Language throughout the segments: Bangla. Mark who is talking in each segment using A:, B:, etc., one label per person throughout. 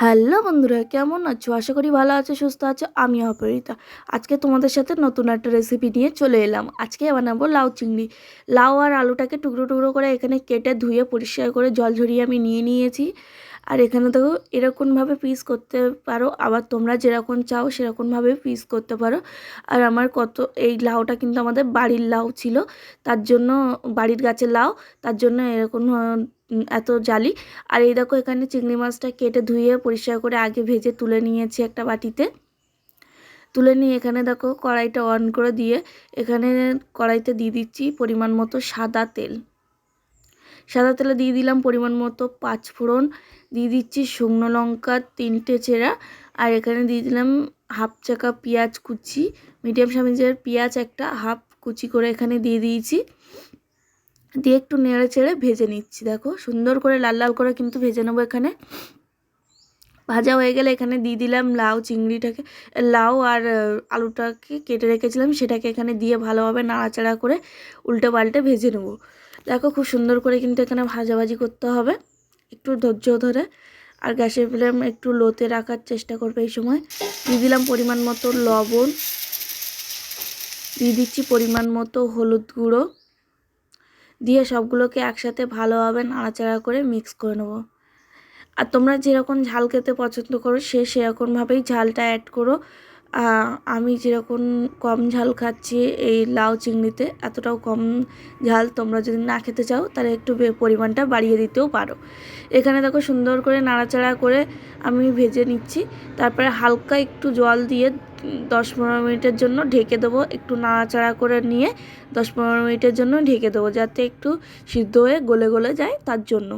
A: হ্যালো বন্ধুরা, কেমন আছো? আশা করি ভালো আছো, সুস্থ আছো। আমি অপরিতা আজকে তোমাদের সাথে নতুন একটা রেসিপি নিয়ে চলে এলাম। আজকে বানাবো লাউ চিংড়ি। লাউ আর আলুটাকে টুকরো টুকরো করে এখানে কেটে ধুয়ে পরিষ্কার করে জল ঝরিয়ে আমি নিয়ে নিয়েছি। আর এখানে তো এরকমভাবে পিস করতে পারো। আবার তোমরা যেরকম চাও সেরকমভাবে পিস করতে পারো। আর আমার কত, এই লাউটা কিন্তু আমাদের বাড়ির লাউ ছিল। তার জন্য, বাড়ির গাছের লাউ। তার জন্য এরকম এত জালি। আর এই দেখো এখানে চিংড়ি মাছটা কেটে ধুয়ে পরিষ্কার করে আগে ভেজে তুলে নিয়েছি একটা বাটিতে। তুলে নিয়ে এখানে দেখো কড়াইটা অন করে দিয়ে এখানে কড়াইতে দিয়ে দিচ্ছি পরিমাণ মতো সাদা তেল। সাদা তেলে দিয়ে দিলাম পরিমাণ মতো পাঁচ ফোড়ন, দিয়ে দিচ্ছি শুকনো লঙ্কা তিনটে চেরা, আর এখানে দিয়ে দিলাম হাফ চাকা পেঁয়াজ কুচি, মিডিয়াম সাইজের পেঁয়াজ একটা হাফ কুচি করে এখানে দিয়ে দিয়েছি। দিয়ে একটু নেড়ে চেড়ে ভেজে নিচ্ছি, দেখো। সুন্দর করে লাল লাল করে কিন্তু ভেজে নেব এখানে। ভাজা হয়ে গেলে এখানে দিয়ে দিলাম লাউ, চিংড়িটাকে, লাউ আর আলুটাকে কেটে রেখেছিলাম, সেটাকে এখানে দিয়ে ভালোভাবে নাড়াচাড়া করে উল্টে পাল্টে ভেজে নেব। দেখো, খুব সুন্দর করে কিন্তু এখানে ভাজাভাজি করতে হবে, একটু ধৈর্য ধরে। আর গ্যাসের ফ্লেম একটু লোতে রাখার চেষ্টা করবে এই সময়। দিয়ে দিলাম পরিমাণ মতো লবণ। দিয়ে দিচ্ছি পরিমাণ মতো হলুদ গুঁড়ো। দিয়ে সবগুলোকে একসাথে ভালোভাবে নাড়াচাড়া করে মিক্স করে নেব। আর তোমরা যেরকম ঝাল খেতে পছন্দ করো, সে সেরকমভাবেই ঝালটা অ্যাড করো। আমি যেরকম কম ঝাল খাচ্ছি এই লাউ চিংড়িতে, এতটাও কম ঝাল তোমরা যদি না খেতে চাও, তাহলে একটু পরিমাণটা বাড়িয়ে দিতেও পারো। এখানে দেখো সুন্দর করে নাড়াচাড়া করে আমি ভেজে নিচ্ছি। তারপরে হালকা একটু জল দিয়ে দশ পনেরো মিনিটের জন্য ঢেকে দেবো। একটু নাড়াচাড়া করে নিয়ে দশ পনেরো মিনিটের জন্য ঢেকে দেবো যাতে একটু সিদ্ধ হয়ে গলে গলে যায় তার জন্য।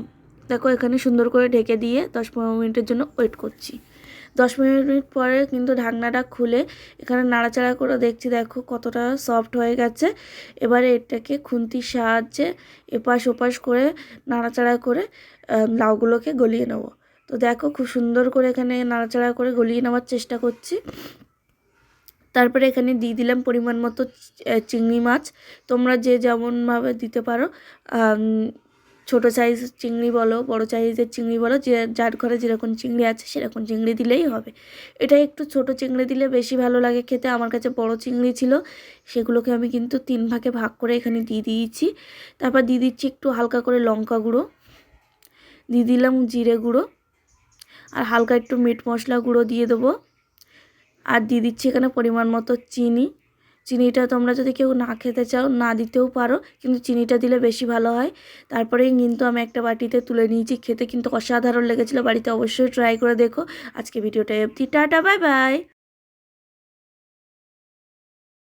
A: দেখো এখানে সুন্দর করে ঢেকে দিয়ে দশ পনেরো মিনিটের জন্য ওয়েট করছি। দশ মিনিট পরে কিন্তু ঢাকনাটা খুলে এখানে নাড়াচাড়া করে দেখছি দেখো কতটা সফট হয়ে গেছে। এবারে এটাকে খুন্তির সাহায্যে এপাশ ওপাশ করে নাড়াচাড়া করে লাউগুলোকে গলিয়ে নেব। তো দেখো খুব সুন্দর করে এখানে নাড়াচাড়া করে গলিয়ে নেওয়ার চেষ্টা করছি। তারপরে এখানে দিয়ে দিলাম পরিমাণ মতো চিংড়ি মাছ। তোমরা যে যেমনভাবে দিতে পারো ছোটো সাইজ চিংড়ি বলো, বড়ো সাইজের চিংড়ি বলো, যে যার ঘরে যেরকম চিংড়ি আছে সেরকম চিংড়ি দিলেই হবে। এটা একটু ছোট চিংড়ি দিলে বেশি ভালো লাগে খেতে। আমার কাছে বড় চিংড়ি ছিল, সেগুলোকে আমি কিন্তু তিন ভাগে ভাগ করে এখানে দিয়ে দিয়েছি। তারপর দিয়ে দিচ্ছি একটু হালকা করে লঙ্কা গুঁড়ো। দিয়ে দিলাম জিরে গুঁড়ো। আর হালকা একটু মিট মশলা গুঁড়ো দিয়ে দেবো। আর দিয়ে দিচ্ছি এখানে পরিমাণ মতো চিনি। চিনিটা তোমরা যদি কেউ না খেতে চাও, না দিতেও পারো, কিন্তু চিনিটা দিলে বেশি ভালো হয়। তারপরেই কিন্তু আমি একটা বাটিতে তুলে নিয়েছি। খেতে কিন্তু অসাধারণ লেগেছিলো, বাড়িতে অবশ্যই ট্রাই করে দেখো। আজকে ভিডিওটা অবধি। Ta-ta, bye bye.